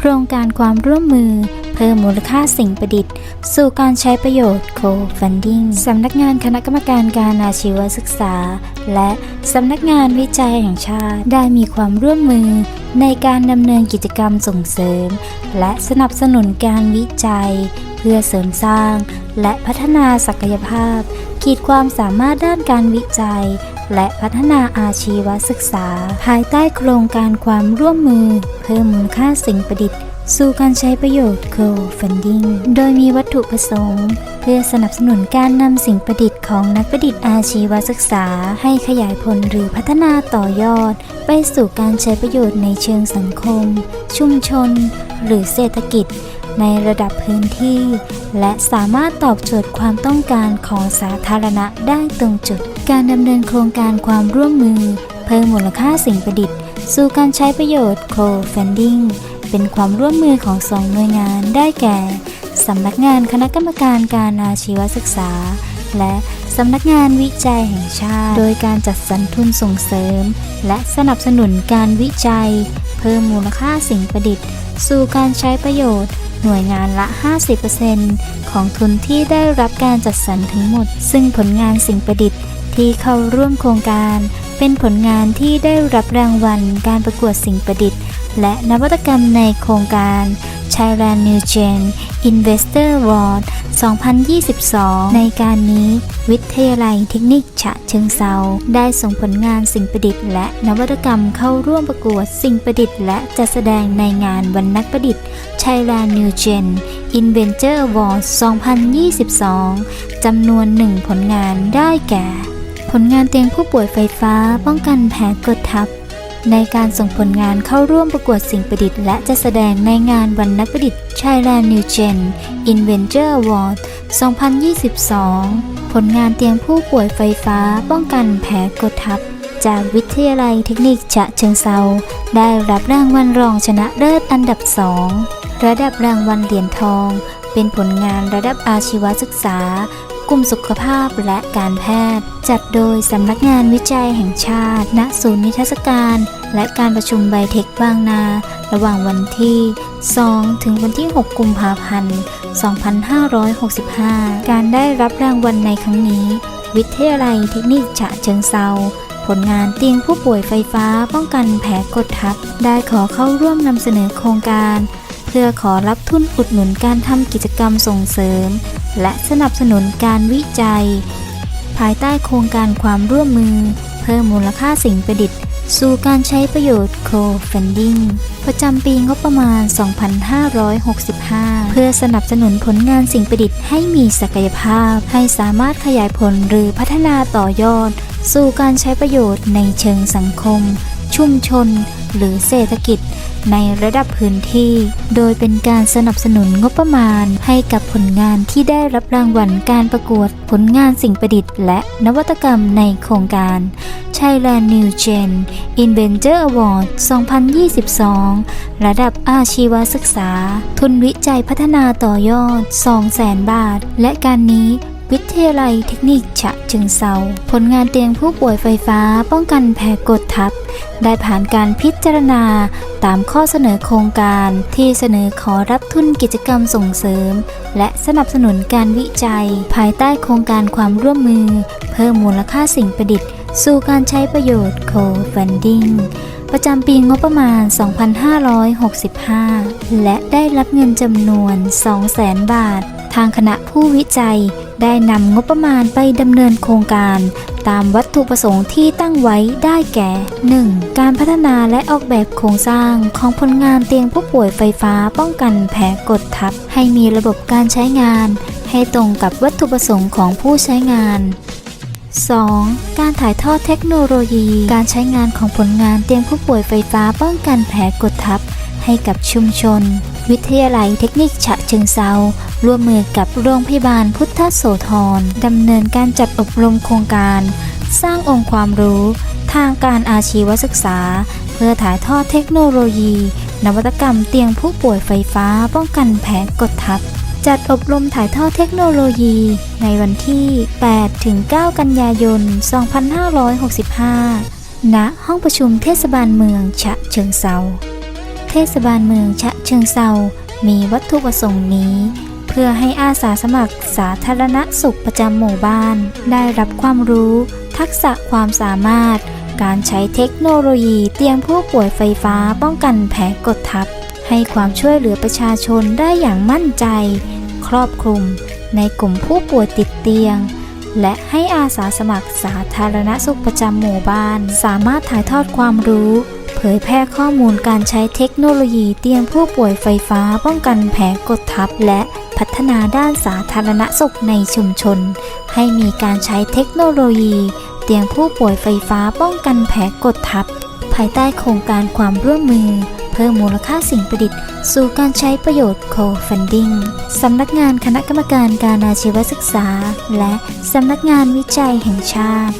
โครงการความร่วมมือ เพิ่มมูลค่าสิ่งประดิษฐ์ สู่การใช้ประโยชน์ co-funding สำนักงานคณะกรรมการการอาชีวศึกษา และสำนักงานวิจัยแห่งชาติได้มีความร่วมมือในการดำเนินกิจกรรมส่งเสริม และสนับสนุนการวิจัย เพื่อเสริมสร้าง และพัฒนาศักยภาพ ขีดความสามารถด้านการวิจัย และพัฒนาอาชีวศึกษา ภายใต้โครงการความร่วมมือ เพิ่มมูลค่าสิ่งประดิษฐ์สู่การใช้ประโยชน์ Crowdfunding โดยมีวัตถุประสงค์ เพื่อสนับสนุนการนำสิ่งประดิษฐ์ของนักประดิษฐ์อาชีวศึกษา ให้ขยายผลหรือพัฒนาต่อยอด ไปสู่การใช้ประโยชน์ในเชิงสังคม ชุมชน หรือเศรษฐกิจ ในระดับพื้นที่ และสามารถตอบโจทย์ความต้องการของสาธารณะได้ตรงจุด การดำเนินโครงการความร่วมมือ เพิ่มมูลค่าสิ่งประดิษฐ์ สู่การใช้ประโยชน์ co-funding เป็นความร่วมมือของสองหน่วยงานได้แก่สำนักงานคณะกรรมการการอาชีวศึกษา และสำนักงานวิจัยแห่งชาติ โดยการจัดสรรทุนส่งเสริม และสนับสนุนการวิจัย เพิ่มมูลค่าสิ่งประดิษฐ์ สู่การใช้ประโยชน์ หน่วยงานละ 50%ของทุนที่ได้รับการจัดสรรทั้งหมด ซึ่งผลงานสิ่งประดิษฐ์ที่เข้าร่วมโครงการ เป็นผลงานที่ได้รับรางวัลการประกวดสิ่งประดิษฐ์ และนวัตกรรมในโครงการ Thailand New Gen Investor Award 2022 ในการนี้วิทยาลัยเทคนิคฉะเชิงเซาได้ส่งผลงานสิ่งประดิษฐ์ และนวัตกรรมเข้าร่วมประกวดสิ่งประดิษฐ์และจัดแสดงในงานวันนักประดิษฐ์ Thailand New Gen Inventor Award 2022 จำนวนหนึ่งผลงานได้แก่ ผลงานเตียงผู้ป่วยไฟฟ้าป้องกันแผลกดทับ ในการส่งผลงานเข้าร่วมประกวดสิ่งประดิษฐ์และจะแสดงในงานวันนักประดิษฐ์ Thailand New Gen Inventor Award 2022 ผลงานเตียงผู้ป่วยไฟฟ้าป้องกันแผลกดทับ จากวิทยาลัยเทคนิคฉะเชิงเซาได้รับรางวัลรองชนะเลิศอันดับ 2 ระดับรางวัลเหรียญทอง เป็นผลงานระดับอาชีวศึกษา กลุ่มสุขภาพและการแพทย์ จัดโดยสำนักงานวิจัยแห่งชาติ ณ ศูนย์นิทรรศการ และการประชุมไบเทคบางนา ระหว่างวันที่ 2 ถึงวันที่ 6 กุมภาพันธ์ 2565 การได้รับรางวัลในครั้งนี้ วิทยาลัยเทคนิคฉะเชิงเซาผลงานเตียงผู้ป่วยไฟฟ้าป้องกันแผลกดทับ ได้ขอเข้าร่วมนำเสนอโครงการ เพื่อขอรับทุนอุดหนุนการทำกิจกรรมส่งเสริม และสนับสนุนการวิจัย ภายใต้โครงการความร่วมมือ เพิ่มมูลค่าสิ่งประดิษฐ์ สู่การใช้ประโยชน์ co-funding ประจำปีงบประมาณ 2565 เพื่อสนับสนุนผลงานสิ่งประดิษฐ์ให้มีศักยภาพ ให้สามารถขยายผลหรือพัฒนาต่อยอด สู่การใช้ประโยชน์ในเชิงสังคม ชุมชน หรือเศรษฐกิจในระดับพื้นที่ โดยเป็นการสนับสนุนงบประมาณให้กับผลงานที่ได้รับรางวัลการประกวดผลงานสิ่งประดิษฐ์ และนวัตกรรมในโครงการ Thailand New Gen Inventor Award 2022 ระดับอาชีวศึกษา ทุนวิจัยพัฒนาต่อยอด 200,000 บาท และการนี้ ทยาลัยเทคนิคฉะเชิงเซาผลงานเตียงผู้ป่วยไฟฟ้าป้องกันแผลกดทับ ได้ผ่านการพิจารณาตามข้อเสนอโครงการที่เสนอขอรับทุนกิจกรรมส่งเสริม และสนับสนุนการวิจัย ภายใต้โครงการความร่วมมือ เพิ่มมูลค่าสิ่งประดิษฐ์ สู่การใช้ประโยชน์ co-funding ประจำปีงบประมาณ 2565 และได้รับเงินจำนวน 200,000 บาท ทางคณะผู้วิจัย ได้นำงบประมาณไปดำเนินโครงการ ตามวัตถุประสงค์ที่ตั้งไว้ได้แก่ 1. การพัฒนาและออกแบบโครงสร้างของผลงานเตียงผู้ป่วยไฟฟ้าป้องกันแผลกดทับ ให้มีระบบการใช้งาน ให้ตรงกับวัตถุประสงค์ของผู้ใช้งาน 2. การถ่ายทอดเทคโนโลยี การใช้งานของผลงานเตียงผู้ป่วยไฟฟ้าป้องกันแผลกดทับ ให้กับชุมชน วิทยาลัยเทคนิคฉะเชิงเซาร่วมมือกับโรงพยาบาลพุทธโสธรดำเนินการจัดอบรมโครงการ สร้างองค์ความรู้ ทางการอาชีวศึกษา เพื่อถ่ายทอดเทคโนโลยี นวัตกรรมเตียงผู้ป่วยไฟฟ้าป้องกันแผลกดทับ จัดอบรมถ่ายทอดเทคโนโลยี ในวันที่ 8 ถึง 9 กันยายน 2565 ณ ห้องประชุมเทศบาลเมืองฉะเชิงเซา ศบาลเมืองฉะเชิงเซามีวัตถุประสงค์นี้ เพื่อให้อาสาสมัครสาธารณสุขประจำหมู่บ้าน ได้รับความรู้ ทักษะความสามารถ การใช้เทคโนโลยีเตียงผู้ป่วยไฟฟ้าป้องกันแผลกดทับ ให้ความช่วยเหลือประชาชนได้อย่างมั่นใจ ครอบคลุม ในกลุ่มผู้ป่วยติดเตียงและให้อาสาสมัครสาธารณสุขประจำหมู่บ้าน สามารถถ่ายทอดความรู้ เผยแพร่ข้อมูลการใช้เทคโนโลยีเตียงผู้ป่วยไฟฟ้าป้องกันแผลกดทับ และพัฒนาด้านสาธารณสุขในชุมชน ให้มีการใช้เทคโนโลยี เตียงผู้ป่วยไฟฟ้าป้องกันแผลกดทับ ภายใต้โครงการความร่วมมือ เพิ่มมูลค่าสิ่งประดิษฐ์ สู่การใช้ประโยชน์ co-funding สำนักงานคณะกรรมการการอาชีวศึกษา และสำนักงานวิจัยแห่งชาติ